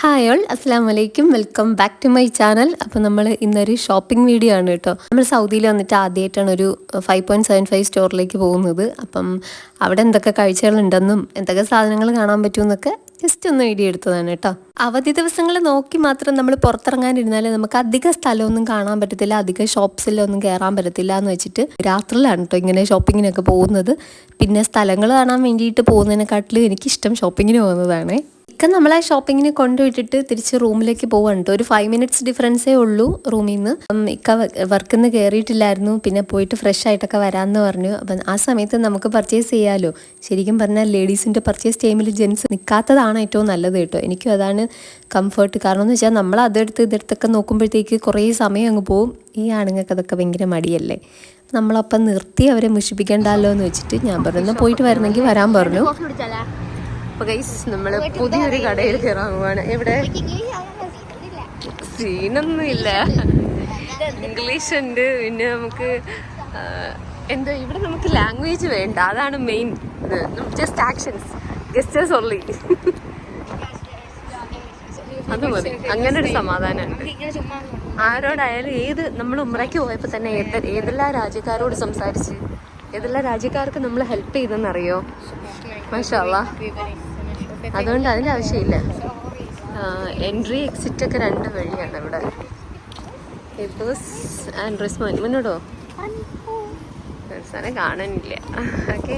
Hi all അസ്സാം വലൈക്കും welcome back to my channel അപ്പോൾ നമ്മൾ ഇന്നൊരു ഷോപ്പിംഗ് വീഡിയോ ആണ് കേട്ടോ. നമ്മൾ സൗദിയിൽ വന്നിട്ട് ആദ്യമായിട്ടാണ് ഒരു ഫൈവ് പോയിന്റ് സെവൻ ഫൈവ് സ്റ്റോറിലേക്ക് പോകുന്നത്. അപ്പം അവിടെ എന്തൊക്കെ കാഴ്ചകളുണ്ടെന്നും എന്തൊക്കെ സാധനങ്ങൾ കാണാൻ പറ്റുമെന്നൊക്കെ ജസ്റ്റ് ഒന്ന് വീഡിയോ എടുത്തതാണ് കേട്ടോ. അവധി ദിവസങ്ങൾ നോക്കി മാത്രം നമ്മൾ പുറത്തിറങ്ങാനിരുന്നാൽ നമുക്ക് അധിക സ്ഥലമൊന്നും കാണാൻ പറ്റത്തില്ല അധിക ഷോപ്സിലൊന്നും കയറാൻ പറ്റത്തില്ല എന്ന് വെച്ചിട്ട് രാത്രിയിലാണ് കേട്ടോ ഇങ്ങനെ ഷോപ്പിങ്ങിനൊക്കെ പോകുന്നത്. പിന്നെ സ്ഥലങ്ങൾ കാണാൻ വേണ്ടിയിട്ട് പോകുന്നതിനെക്കാട്ടിലും എനിക്കിഷ്ടം ഷോപ്പിങ്ങിന് പോകുന്നതാണ്. ഇക്ക നമ്മളെ ഷോപ്പിങ്ങിന് കൊണ്ടുവിട്ടിട്ട് തിരിച്ച് റൂമിലേക്ക് പോകാനുണ്ട് ഒരു ഫൈവ് മിനിറ്റ്സ് ഡിഫറൻസേ ഉള്ളൂ റൂമിൽ നിന്ന് ഇക്ക വർക്കിൽ നിന്ന് കയറിയിട്ടില്ലായിരുന്നു പിന്നെ പോയിട്ട് ഫ്രഷ് ആയിട്ടൊക്കെ വരാമെന്ന് പറഞ്ഞു. അപ്പം ആ സമയത്ത് നമുക്ക് പർച്ചേസ് ചെയ്യാമല്ലോ ശരിക്കും പറഞ്ഞാൽ ലേഡീസിന്റെ പർച്ചേസ് ടൈമിൽ ജെൻസ് നിൽക്കാത്തതാണ് ഏറ്റവും നല്ലത് കേട്ടോ എനിക്കും അതാണ് കംഫർട്ട് കാരണം എന്ന് വെച്ചാൽ നമ്മൾ അതെടുത്ത് ഇതെടുത്തൊക്കെ നോക്കുമ്പോഴത്തേക്ക് കുറേ സമയം അങ്ങ് പോവും. ഈ ആണുങ്ങൾക്ക് അതൊക്കെ ഭയങ്കര മടിയല്ലേ? നമ്മളപ്പം നിർത്തി അവരെ മുഷിപ്പിക്കണ്ടല്ലോ എന്ന് വെച്ചിട്ട് ഞാൻ പറഞ്ഞു പോയിട്ട് വരണമെങ്കിൽ വരാൻ പറഞ്ഞു. അപ്പൊ ഗൈസ് നമ്മൾ പുതിയൊരു കടയിൽ കയറാൻ പോവാണ്. എവിടെ? സീനൊന്നും ഇല്ല ഇംഗ്ലീഷ് ഉണ്ട് പിന്നെ നമുക്ക് എന്തോ ഇവിടെ നമുക്ക് ലാംഗ്വേജ് വേണ്ട. അതാണ് main just actions gestures only അത് മതി. അങ്ങനെ ഒരു സമാധാനമുണ്ട്. ആരോടായാലും ഏത് നമ്മൾ ഉമ്രയ്ക്ക് പോയപ്പോൾ തന്നെ ഏത് ഏതെല്ലാം രാജ്യക്കാരോട് സംസാരിച്ച് ഏതെല്ലാം രാജ്യക്കാർക്ക് നമ്മൾ ഹെൽപ്പ് ചെയ്തെന്നറിയോ? മാഷാല്ല അതുകൊണ്ട് അതിന്റെ ആവശ്യമില്ല എൻട്രി എക്സിറ്റ് ഒക്കെ രണ്ട് വഴിയാണ് ഇവിടെ ആൻഡ്രസ് മോൻ മുന്നോട്ടോ സാറെ കാണാനില്ല ഓക്കെ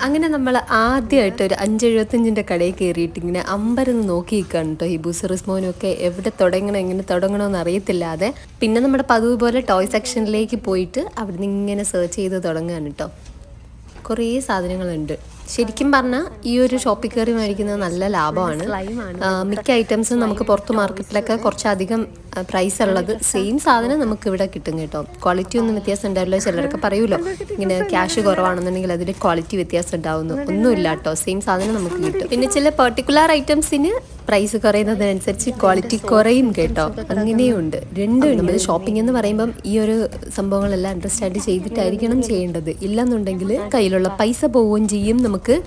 അങ്ങനെ നമ്മൾ ആദ്യമായിട്ട് ഒരു അഞ്ചെഴുപത്തഞ്ചിന്റെ കടയിൽ കയറിയിട്ട് ഇങ്ങനെ അമ്പരന്ന് നോക്കി നിൽക്കുകയാണ് കേട്ടോ ഈ ബുസറിസ്മോനും ഒക്കെ എവിടെ തുടങ്ങണം എങ്ങനെ തുടങ്ങണമെന്ന് അറിയത്തില്ലാതെ പിന്നെ നമ്മുടെ പതിവ് പോലെ ടോയ് സെക്ഷനിലേക്ക് പോയിട്ട് അവിടുന്ന് ഇങ്ങനെ സെർച്ച് ചെയ്ത് തുടങ്ങുകയാണ് കേട്ടോ കുറേ സാധനങ്ങളുണ്ട്. ശരിക്കും പറഞ്ഞാൽ ഈ ഒരു ഷോപ്പിൽ കയറി മേടിക്കുന്നത് നല്ല ലാഭമാണ്. മിക്ക ഐറ്റംസും നമുക്ക് പുറത്ത് മാർക്കറ്റിലൊക്കെ കുറച്ചധികം പ്രൈസ് ഉള്ളത്. സെയിം സാധനം നമുക്ക് ഇവിടെ കിട്ടും കേട്ടോ. ക്വാളിറ്റി ഒന്നും വ്യത്യാസം ഉണ്ടാവില്ല. ചിലരൊക്കെ പറയുമല്ലോ ഇങ്ങനെ ക്യാഷ് കുറവാണെന്നുണ്ടെങ്കിൽ അതിൽ ക്വാളിറ്റി വ്യത്യാസം ഉണ്ടാവുന്നു. ഒന്നുമില്ല കേട്ടോ. സെയിം സാധനം നമുക്ക് കിട്ടും. പിന്നെ ചില പെർട്ടിക്കുലർ ഐറ്റംസിന് പ്രൈസ് കുറയുന്നതിനനുസരിച്ച് ക്വാളിറ്റി കുറയും കേട്ടോ. അങ്ങനെയുണ്ട്. രണ്ടും നമ്മൾ ഷോപ്പിംഗ് എന്ന് പറയുമ്പം ഈ ഒരു സംഭവങ്ങളെല്ലാം അണ്ടർസ്റ്റാൻഡ് ചെയ്തിട്ടായിരിക്കണം ചെയ്യേണ്ടത്. ഇല്ലെന്നുണ്ടെങ്കിൽ കയ്യിലുള്ള പൈസ പോവുകയും ചെയ്യും. നമുക്ക്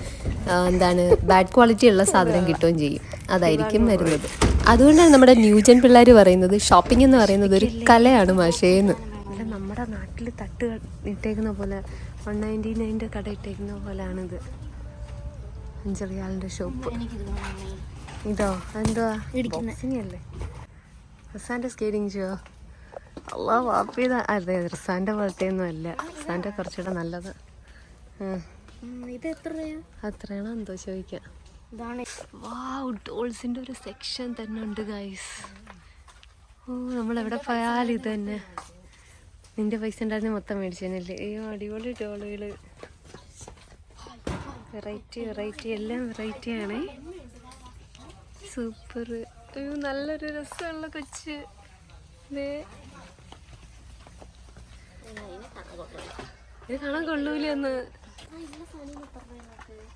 എന്താണ് ബാഡ് ക്വാളിറ്റി ഉള്ള സാധനം കിട്ടുകയും ചെയ്യും. അതായിരിക്കും വരുന്നത്. അതുകൊണ്ടാണ് നമ്മുടെ ന്യൂജൻ പിള്ളേർ പറയുന്നത് ഷോപ്പിംഗ് എന്ന് പറയുന്നത് ഒരു കലയാണ് മാഷേന്ന് നമ്മുടെ നാട്ടിൽ തട്ട് ഇട്ടേക്കുന്ന പോലെ വൺ നയന്റി നയന്റെ കട ഇട്ടേക്കുന്ന പോലെയാണിത് അഞ്ചറിയാളിന്റെ ഷോപ്പ് ഇതോ എന്തുവാ ബോക്സിംഗ് അല്ലേ? റിസാന്റെ സ്കേറ്റിംഗ് ചെയ്യോ അല്ലാ വാപ്പി അതെ റിസാന്റെ പോലത്തെ ഒന്നും അല്ല. റിസാന്റെ കുറച്ചുകൂടെ നല്ലത്. ഇത് എത്രയാണ് എത്രയാണോ അത്രയാണോ എന്തോ ചോദിക്കാം. ഇതാണ് വാവ് ഒരു സെക്ഷൻ തന്നെ ഉണ്ട് ഗൈസ് ഓ നമ്മൾ എവിടെ പോയാലും ഇത് തന്നെ. നിന്റെ പൈസ ഉണ്ടായിരുന്നു മൊത്തം മേടിച്ചേനല്ലേ? അയ്യോ അടിപൊളി ഡോളുകൾ വെറൈറ്റി വെറൈറ്റി എല്ലാം വെറൈറ്റി ആണേ. സൂപ്പർ അയ്യോ നല്ലൊരു രസമുള്ള കൊച്ച്. ഇത് കാണാൻ കൊള്ളൂലെന്ന്.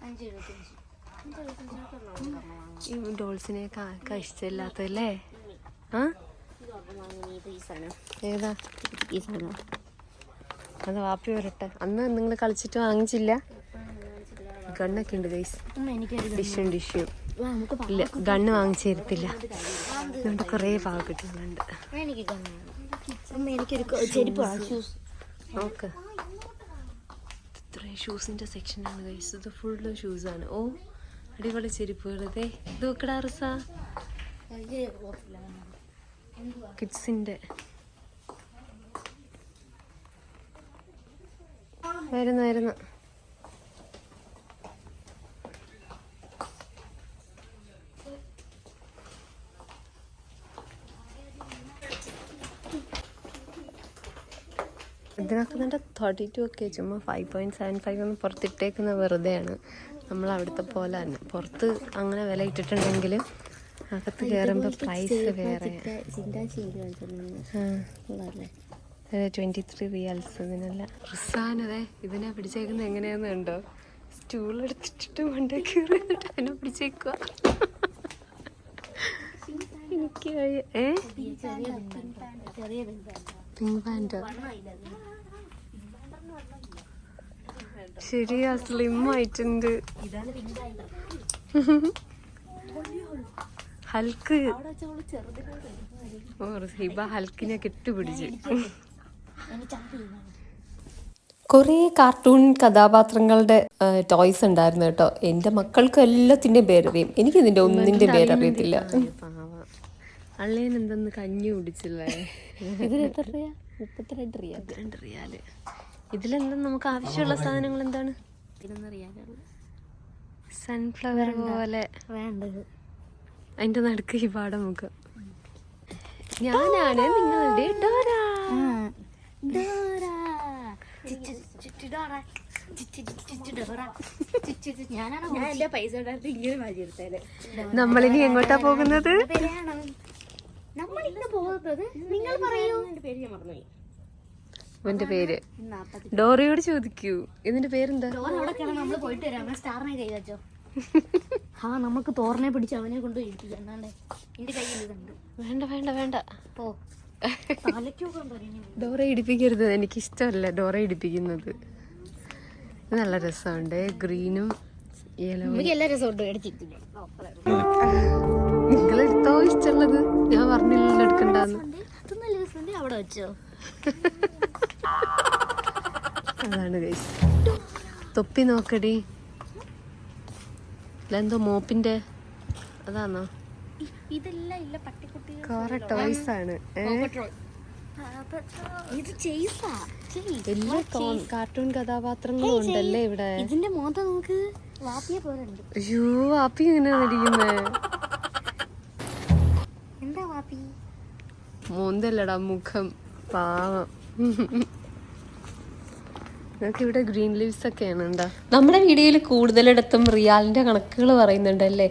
അഞ്ച്. ഈ ഡോൾസിനെയൊക്കെ ആർക്കാ ഇഷ്ടമില്ലാത്തല്ലേ ഏതാ? അത് വാപ്പി വരട്ടെ. അന്ന് നിങ്ങൾ കളിച്ചിട്ട് വാങ്ങിച്ചില്ല? ഗണ്ണൊക്കെ ഉണ്ട് ഗൈസ് ഡിഷും ഡിഷും ഇല്ല ഗണ്ണ് വാങ്ങിച്ചു തരത്തില്ല. അതുകൊണ്ട് പാവ എനിക്ക് കണ്ണു അമ്മ എനിക്കൊരു കൊ- ചെരുപ്പ് ഷൂസ് നോക്ക് ഇത്രയും ഷൂസിന്റെ സെക്ഷനാണ് ഗൈസ് ഇത് ഫുള്ള് ഷൂസാണ് ഓ. അടിപൊളി ചെരുപ്പുകൾ ഇതേ ഇത് നോക്കടാ റിസ. കിഡ്സിന്റെ വരുന്നു വരുന്നു. ഇതിനൊക്കെ തന്നെ തേർട്ടി ടു ഒക്കെ ചുമ്മാ ഫൈവ് പോയിന്റ് സെവൻ ഫൈവ് ഒന്ന് പുറത്തിട്ടേക്കുന്ന വെറുതെയാണ്. നമ്മൾ അവിടുത്തെ പോലെ തന്നെ. പുറത്ത് അങ്ങനെ വില ഇട്ടിട്ടുണ്ടെങ്കിൽ അകത്ത് കയറുമ്പോൾ പ്രൈസ് വേറെ. ട്വന്റി ത്രീ റിയാൽസ് ഇതിനല്ല. റിസാനതെ ഇതിനെ പിടിച്ചേക്കുന്നത് എങ്ങനെയാന്ന് കണ്ടോ? സ്റ്റൂൾ എടുത്തിട്ട് മണ്ടേ കയറി എന്നിട്ട് അതിനെ പിടിച്ചേക്കുക എനിക്ക്. ഏ? ചെറിയ പിങ്ക് പാന്റോ ശരിയാ സ്ലിം ആയിട്ടുണ്ട് ഹൽക്ക്. ഓ ഹിബ ഹൽക്കിനെ കെട്ടുപിടിച്ച് കുറേ കാർട്ടൂൺ കഥാപാത്രങ്ങളുടെ ടോയ്സ് ഉണ്ടായിരുന്നു കേട്ടോ. എന്റെ മക്കൾക്ക് എല്ലാത്തിന്റെയും പേരറിയും എനിക്ക് ഇതിന്റെ ഒന്നിന്റെ പേരറിയത്തില്ല അള്ളേൻ എന്തെന്ന് കഞ്ഞി കുടിച്ചില്ലേ? ഇതിന് എത്ര രൂപ മുപ്പത്തിരണ്ട് രണ്ട് റിയാൽ. ഇതിലെന്താ നമുക്ക് ആവശ്യമുള്ള സാധനങ്ങൾ എന്താണ് സൺഫ്ലവർ പോലെ. വേണ്ടത്. അതിന്റെ നടുക്ക് ഈ പാടം മുഖം ഞാനാണ് നിങ്ങളുടെ ഡോറ. ഞാനാണ് ഞാൻ എന്റെ പൈസ ഇങ്ങനെ മാറ്റി നമ്മളിനി എങ്ങോട്ടാ പോകുന്നത്? നമ്മൾ ഇന്ന് പോകുന്നത് നിങ്ങൾ പറയൂ. എന്റെ പേര് ഞാൻ മറന്നുപോയി. അവന്റെ പേര്. ഡോറിയോട് ചോദിക്കൂ. ഇതിന്റെ പേരെന്താ? നമ്മൾ പോയിട്ട് വരാം. നമ്മളെ സ്റ്റാറിനെ കൈ വെച്ചോ. ആ നമുക്ക് തോറിനെ പിടിച്ച് അവനെ കൊണ്ട് ഇരിപ്പിക്കാം. എന്നാണ്ടേ എന്റെ കയ്യിൽ ഇതുണ്ട് വേണ്ട വേണ്ട വേണ്ട. പോ? ഡോറ ഇടിപ്പിക്കരുത്. എനിക്ക് ഇഷ്ടമല്ല ഡോറ ഇടിപ്പിക്കുന്നത്. നല്ല രസമുണ്ട്. ഗ്രീനും നിങ്ങളെടുത്തോ ഇഷ്ടമുള്ളത്? ഞാൻ പറഞ്ഞില്ലല്ലോ എടുക്കണ്ടെന്ന്. അവിടെ വെച്ചോ. അതാണ് ഗൈസ് തൊപ്പി നോക്കടി. ഇതെന്തോ മോപ്പിന്റെ അതാണോ കുറെ ടോയ്സ് ആണ്. എല്ലാ കാർട്ടൂൺ കഥാപാത്രങ്ങളും ഉണ്ടല്ലേ ഇവിടെ? ഇതിന്റെ മോന്ത നമുക്ക് വാപ്പിയെ പോലെ അയ്യോ വാപ്പി എങ്ങനെയാണ് ഇരിക്കുന്നേ? എന്താ വാപ്പി? മോന്തല്ലടാ മുഖം. പാവം. ഇവിടെ ഗ്രീൻ ലീവ്സ് ഒക്കെയാണ് നമ്മുടെ വീഡിയോയിൽ കൂടുതലിടത്തും റിയാലിന്റെ കണക്കുകൾ പറയുന്നുണ്ടല്ലേ?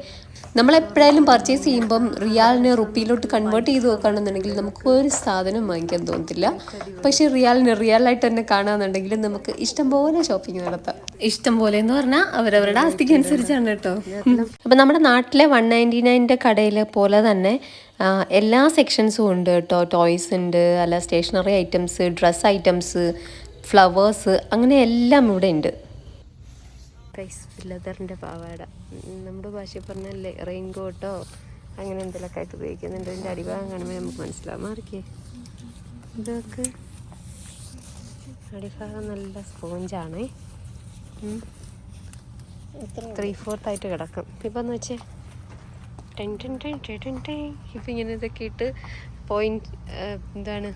നമ്മൾ എപ്പോഴായാലും പർച്ചേസ് ചെയ്യുമ്പം റിയാലിനെ റുപ്പിയിലോട്ട് കൺവേർട്ട് ചെയ്ത് നോക്കുകയാണെന്നുണ്ടെങ്കിൽ നമുക്ക് ഒരു സാധനം വാങ്ങിക്കാൻ തോന്നത്തില്ല. പക്ഷെ റിയാലിനെ റിയലായിട്ട് തന്നെ കാണാന്നുണ്ടെങ്കിൽ നമുക്ക് ഇഷ്ടം പോലെ ഷോപ്പിംഗ് നടത്താം. ഇഷ്ടം പോലെ എന്ന് പറഞ്ഞാൽ അവരവരുടെ ആസ്തിക്ക് അനുസരിച്ചാണ് കേട്ടോ. അപ്പം നമ്മുടെ നാട്ടിലെ വൺ നയന്റി നയന്റെ കടയിലെ പോലെ തന്നെ എല്ലാ സെക്ഷൻസും ഉണ്ട് കേട്ടോ. ടോയ്സ് ഉണ്ട് അല്ല stationery items dress items flowers അങ്ങനെ എല്ലാം ഇവിടെ ഉണ്ട്. ലെതറിന്റെ പാവാട. നമ്മുടെ ഭാഷയിൽ പറഞ്ഞല്ലേ റെയിൻ കോട്ടോ അങ്ങനെ എന്തെങ്കിലുമൊക്കെ ആയിട്ട് ഉപയോഗിക്കുന്നുണ്ട്. ഇതിന്റെ അടിഭാഗം കാണുമ്പോൾ നമുക്ക് മനസ്സിലാവും. മാറിക്കേ ഇതൊക്കെ അടിഭാഗം നല്ല സ്പോഞ്ചാണേ. ത്രീ ഫോർത്ത് ആയിട്ട് കിടക്കും. ഇപ്പം എന്ന് വെച്ചേ. Ten ten ten ten ten ten ഇപ്പം ഇങ്ങനെ ഇതൊക്കെ ഇട്ട് പോയിന്റ് എന്താണ്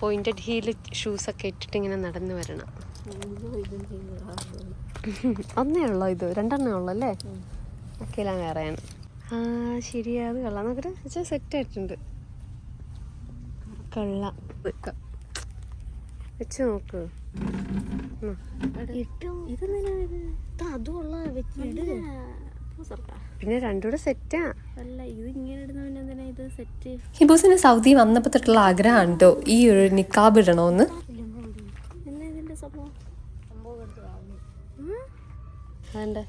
പോയിന്റഡ് ഹീൽ ഷൂസൊക്കെ ഇട്ടിട്ട് ഇങ്ങനെ നടന്നു വരണം. ഒന്നേ ഉള്ളോ ഇത്? രണ്ടെണ്ണേ ഉള്ളു അല്ലേ? ഒക്കെല്ലാം വേറെയാണ് ആ ശരിയാ അത് കൊള്ളാം. നോക്കട്ടെ വെച്ചാൽ സെറ്റ് ആയിട്ടുണ്ട്. കൊള്ളാം. വെച്ച് നോക്ക്. ഉം. ഏറ്റവും ഇതെന്തിനാ ഇത്? ഇത് അതുള്ള വെച്ചിട്ട് പിന്നെ രണ്ടുകൂടെ സെറ്റാ അല്ല ഇത് ഇങ്ങനെ ഇടുന്ന പിന്നെ എന്തിനാ ഇത് സെറ്റ് ഹിബൂസിന് സൗദി വന്നപ്പോ തൊട്ടുള്ള ആഗ്രഹമാണ് കേട്ടോ ഈ ഒരു നിക്കാബ് ഇടണോന്ന്. എന്നാ ഇതിന്റെ സംഭവം? സംഭവം എടുത്ത് വാങ്ങി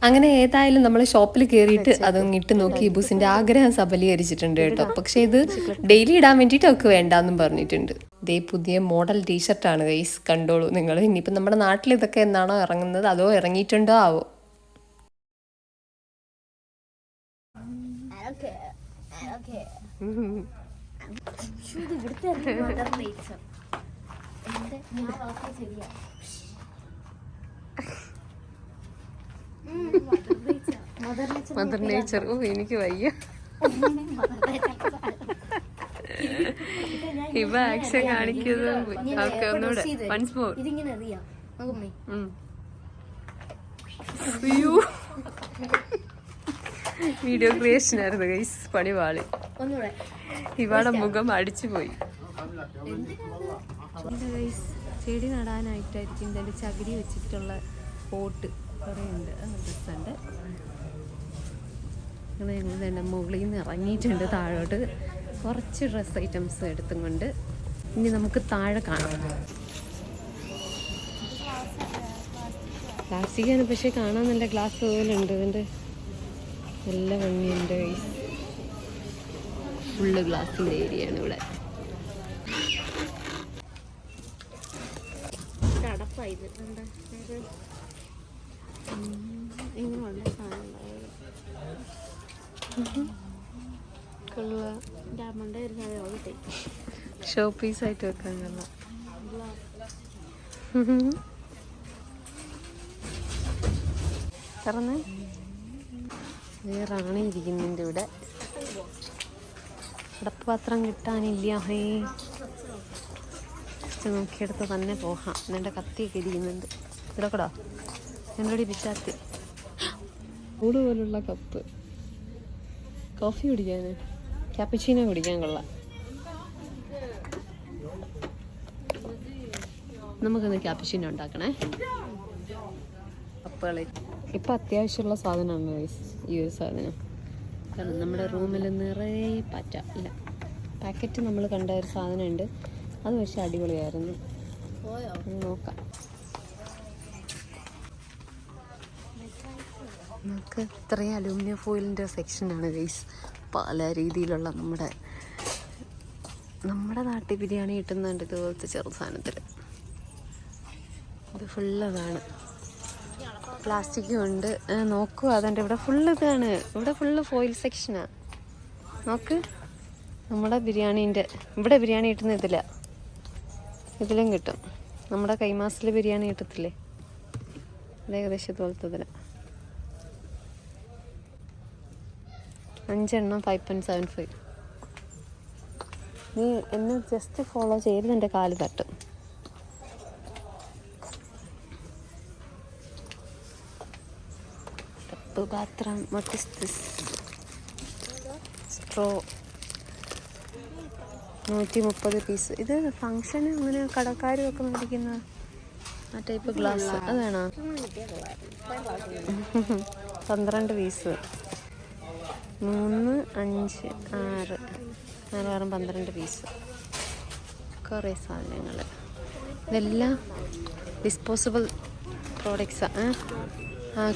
അങ്ങനെ ഏതായാലും നമ്മൾ ഷോപ്പിൽ കയറിയിട്ട് അതൊന്ന് ഇട്ട് നോക്കി ഹിബൂസിന്റെ ആഗ്രഹം സബലീകരിച്ചിട്ടുണ്ട് കേട്ടോ. പക്ഷെ ഇത് ഡെയിലി ഇടാൻ വേണ്ടിയിട്ട് അവർക്ക് വേണ്ടാന്നും പറഞ്ഞിട്ടുണ്ട്. ഇതേ പുതിയ മോഡൽ ടീഷർട്ടാണ് ഗൈസ്. കണ്ടോളൂ നിങ്ങൾ ഇനിയിപ്പോൾ നമ്മുടെ നാട്ടിൽ ഇതൊക്കെ എന്നാണോ ഇറങ്ങുന്നത്? അതോ ഇറങ്ങിയിട്ടുണ്ടോ ആവോ? മദർ നേച്ചർ ഓ എനിക്ക് വയ്യ. ഇവ ആക്ഷൻ കാണിക്കുന്നത് ഓക്കെ ഒന്നുകൂടെ വൺസ് മോർ ഇതിങ്ങനെ അറിയാം. അയ്യോ. വീഡിയോ ക്രിയേഷൻ ആയിരുന്നു ഗൈസ് പണി പാളി ഇവാടെ മുഖം അടിച്ചു പോയി. ചെടി നടാനായിട്ടായിരിക്കും ഇതിന്റെ ചകിരി വെച്ചിട്ടുള്ള പോട്ട്. കുറേ ഉണ്ട്. രസമുണ്ട്. അങ്ങനെ ഞങ്ങൾ തന്നെ മുകളിൽ നിന്ന് ഇറങ്ങിയിട്ടുണ്ട് താഴോട്ട്. കുറച്ച് ഡ്രസ് ഐറ്റംസ് എടുത്തും കൊണ്ട്. ഇനി നമുക്ക് താഴെ കാണാം. പ്ലാസ്റ്റിക്കാണ് പക്ഷേ കാണാൻ നല്ല ഗ്ലാസ് പോലുണ്ട് ഇതിന്റെ നല്ല ഭംഗിയുണ്ട് ഫുള്ള് ഗ്ലാസിന്റെ ഏരിയ ആണ് ഇവിടെ. ഇത്. ഇങ്ങനെയുള്ള സാധനം ഒരു സാധനം ഷോ വെക്കാൻ കൊള്ളാം. തുറന്ന്. വേറാണ് ഇരിക്കുന്നുണ്ട് ഇവിടെ. അടപ്പാത്രം കിട്ടാനില്ല ഹേ. കുറച്ച് നോക്കിയെടുത്ത് തന്നെ പോകാം. നിന്റെ കത്തിയൊക്കെ ഇരിക്കുന്നുണ്ട്. ഇടക്കടാ എന്നോട് പിറ്റാത്തി കൂട് പോലുള്ള കപ്പ്. കോഫി കുടിക്കാന് ക്യാപ്പച്ചീനോ കുടിക്കാൻ കൊള്ളാം. നമുക്കിന്ന് ക്യാപ്പച്ചീനോ ഉണ്ടാക്കണേ. കപ്പുകളെ. ഇപ്പം അത്യാവശ്യമുള്ള സാധനമാണ് ഈ ഒരു സാധനം. കാരണം നമ്മുടെ റൂമിൽ നിറയെ പാറ്റ ഇല്ല. പാക്കറ്റ് നമ്മൾ കണ്ട ഒരു സാധനമുണ്ട്. അത് വെച്ച് അടിപൊളിയായിരുന്നു. നോക്കാം. നമുക്ക് ഇത്രയും അലൂമിനിയം ഫോയിലിന്റെ സെക്ഷനാണ് ഗൈസ് പല രീതിയിലുള്ള നമ്മുടെ നമ്മുടെ നാട്ടിൽ ബിരിയാണി കിട്ടുന്നുണ്ട് ഇതുപോലത്തെ ചെറു സാധനത്തിൽ ഇത് ഫുള്ള് അതാണ്. പ്ലാസ്റ്റിക്കും ഉണ്ട് നോക്കുക നോക്കൂ അതുണ്ട് ഇവിടെ ഫുള്ള് ഇതാണ്. ഇവിടെ ഫുള്ള് ഫോയിൽ സെക്ഷനാണ് നോക്ക് നമ്മുടെ ബിരിയാണീന്റെ ഇവിടെ ബിരിയാണി കിട്ടുന്ന ഇതില്ല ഇതിലും കിട്ടും. നമ്മുടെ കൈമാസിൽ ബിരിയാണി കിട്ടത്തില്ലേ? അത് ഏകദേശം ഇതുപോലത്തെ ഇതില അഞ്ചെണ്ണം ഫൈവ് പോയിന്റ് സെവൻ ഫൈവ് നീ എന്നെ ജസ്റ്റ് ഫോളോ ചെയ്ത് എന്റെ കാൽ തട്ടും. കപ്പ് പാത്രം വാട്ട് ഇസ് ദിസ് സ്ട്രോ നൂറ്റി മുപ്പത് പീസ് ഇത് ഫങ്ഷന് അങ്ങനെ കടക്കാരും ഒക്കെ മേടിക്കുന്ന ആ ടൈപ്പ് ഗ്ലാസ് അത് വേണോ പന്ത്രണ്ട് പീസ് മൂന്ന് അഞ്ച് ആറ്. നാലാറും പന്ത്രണ്ട് പീസ് കുറേ സാധനങ്ങൾ ഇതെല്ലാം ഡിസ്പോസിബിൾ പ്രോഡക്റ്റ്സാണ്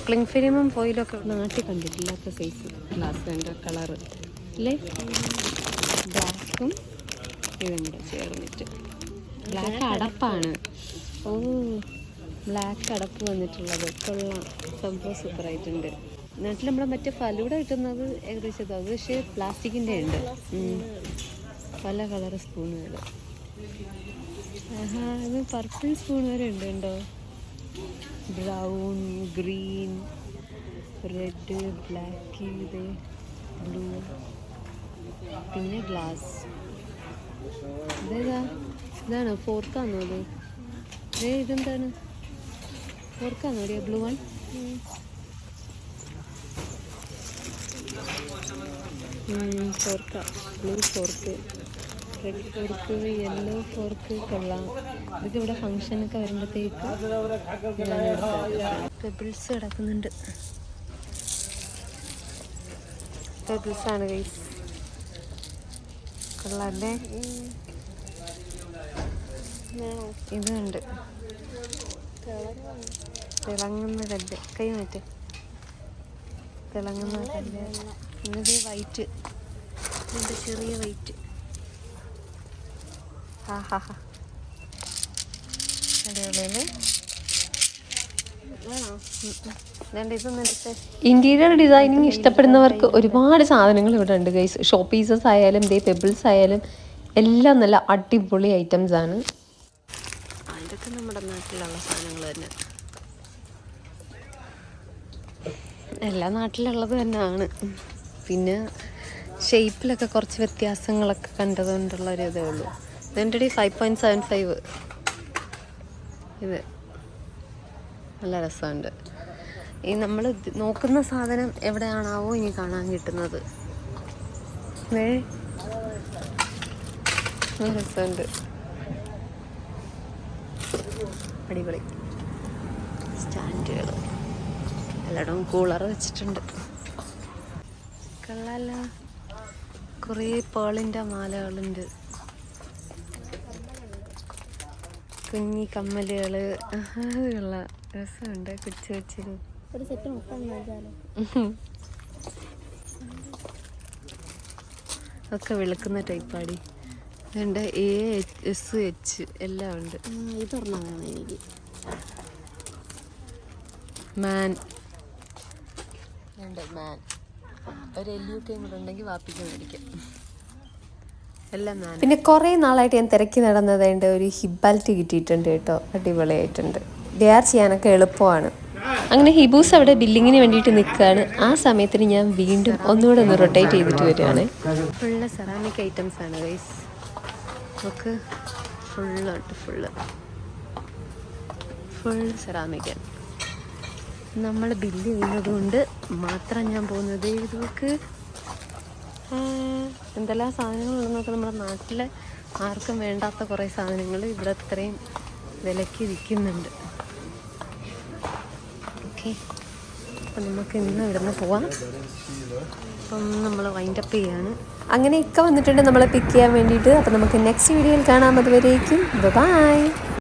ക്ലിങ് ഫിലിമും ഫോയിലൊക്കെ നാട്ടിൽ കണ്ടിട്ടില്ലാത്ത സൈസ് ഗ്ലാസ് എന്റെ കളറ് അല്ലേ? ബ്ലാക്കും ഇതും കൂടെ ചേർന്നിട്ട്. ബ്ലാക്ക് അടപ്പാണ്. ഓ ബ്ലാക്ക് അടപ്പ് വന്നിട്ടുള്ളത്. കൊള്ളാം. സംഭവം സൂപ്പറായിട്ടുണ്ട് നാട്ടിൽ നമ്മുടെ മറ്റേ ഫലൂട കിട്ടുന്നത് ഏകദേശം. അത് പക്ഷേ പ്ലാസ്റ്റിക്കിന്റെ ഉണ്ട്. പല കളർ സ്പൂണുകൾ ആഹാ ഇത് പർപ്പിൾ സ്പൂൺ വരെ ഉണ്ട് ഉണ്ടോ ബ്രൗൺ ഗ്രീൻ റെഡ് ബ്ലാക്ക് ഇത് ബ്ലൂ പിന്നെ ഗ്ലാസ് ഇതേതാ? ഇതാണ്? ഫോർക്കാന്നോ അത് ഏ ഇതെന്താണ്? ഫോർക്കാന്നോ അറിയാം blue one fork blue fork red fork yellow fork കൊള്ളാം. ഇതൊക്കെ ഇവിടെ ഫങ്ഷനൊക്കെ വരുമ്പോഴത്തേക്ക് പെബിൾസ് കിടക്കുന്നുണ്ട്. പെബിൾസ് ആണ് ഗൈസ് കൊള്ളാല്ലേ? ഇതുണ്ട്. തിളങ്ങുന്ന കല്ല് കൈ മാറ്റ്. തിളങ്ങുന്ന ഇന്നത് വൈറ്റ് ചെറിയ വൈറ്റ് ആ ഹാ ഹാ. ഇന്റീരിയർ ഡിസൈനിങ് ഇഷ്ടപ്പെടുന്നവർക്ക് ഒരുപാട് സാധനങ്ങൾ ഇവിടെ ഉണ്ട് ഗൈസ് ഷോ പീസസ് ആയാലും ദേ പെബിൾസ് ആയാലും എല്ലാം നല്ല അടിപൊളി ഐറ്റംസ് ആണ്. ഇതൊക്കെ നമ്മുടെ നാട്ടിലുള്ള സാധനങ്ങൾ തന്നെ. എല്ലാ നാട്ടിലുള്ളത് തന്നെയാണ്. പിന്നെ ഷേപ്പിലൊക്കെ കുറച്ച് വ്യത്യാസങ്ങളൊക്കെ കണ്ടതുകൊണ്ടുള്ള ഒരു ഇതേ ഉള്ളൂ. ഇതിന്റെ ഫൈവ് പോയിന്റ് സെവൻ ഫൈവ് ഇത്. നല്ല രസമുണ്ട്. ഈ നമ്മൾ നോക്കുന്ന സാധനം എവിടെയാണാവോ ഇനി കാണാൻ കിട്ടുന്നത്. രസമുണ്ട്. അടിപൊളി. സ്റ്റാൻഡുകൾ എല്ലായിടവും കൂളർ വെച്ചിട്ടുണ്ട്. കള്ളല്ല കുറേ പേളിന്റെ മാലകളുണ്ട്. കുഞ്ഞി കമ്മലുകൾ അതുള്ള രസമുണ്ട്. കൊച്ചു കൊച്ചിന്. ഒരു സെറ്റ് ഒക്കെ വിളക്കുന്ന ടൈപ്പാടി. ഉണ്ട് എ എസ് എച്ച് എല്ലാം ഉണ്ട്. ഇതൊരെണ്ണം വേണം എനിക്ക്. മാൻ. മാൻ. ഒരു എല്ലിയൊക്കെയും കൂടെ ഉണ്ടെങ്കിൽ വാപ്പിക്ക് മേടിക്കാം. പിന്നെ കുറേ നാളായിട്ട് ഞാൻ തിരക്കി നടന്നതേണ്ട ഒരു ഹിബാലിറ്റി കിട്ടിയിട്ടുണ്ട് കേട്ടോ. അടിപൊളിയായിട്ടുണ്ട്. ഡെയർ ചെയ്യാനൊക്കെ എളുപ്പമാണ്. അങ്ങനെ ഹിബൂസ് അവിടെ ബില്ലിങ്ങിന് വേണ്ടിയിട്ട് നിൽക്കുകയാണ്. ആ സമയത്തിന് ഞാൻ വീണ്ടും ഒന്നുകൂടെ ഒന്ന് റൊട്ടേറ്റ് ചെയ്തിട്ട് വരികയാണ്. ഫുള്ള് സെറാമിക് ഐറ്റംസ് ആണ് ഗൈസ് നമുക്ക് ഫുള്ളുണ്ട് ഫുള്ള് ഫുൾ സെറാമിക് നമ്മൾ ബില്ല് ചെയ്യുന്നത് കൊണ്ട് മാത്രം ഞാൻ പോകുന്നത്. ഇതൊക്കെ എന്തെല്ലാം സാധനങ്ങളുണ്ടെന്ന് നോക്കാം നമ്മുടെ നാട്ടിൽ ആർക്കും വേണ്ടാത്ത കുറേ സാധനങ്ങൾ ഇവിടെ അത്രയും വിലയ്ക്ക് വിൽക്കുന്നുണ്ട്. ഓക്കെ. അപ്പം നമുക്ക് ഇന്ന് ഇവിടുന്ന് പോവാം. അപ്പം നമ്മൾ വൈൻഡപ്പ് ചെയ്യാണ്. അങ്ങനെ ഇക്ക വന്നിട്ടുണ്ട് നമ്മളെ പിക്ക് ചെയ്യാൻ വേണ്ടിയിട്ട്. അപ്പം നമുക്ക് നെക്സ്റ്റ് വീഡിയോയിൽ കാണാം. അതുവരേക്കും ബൈ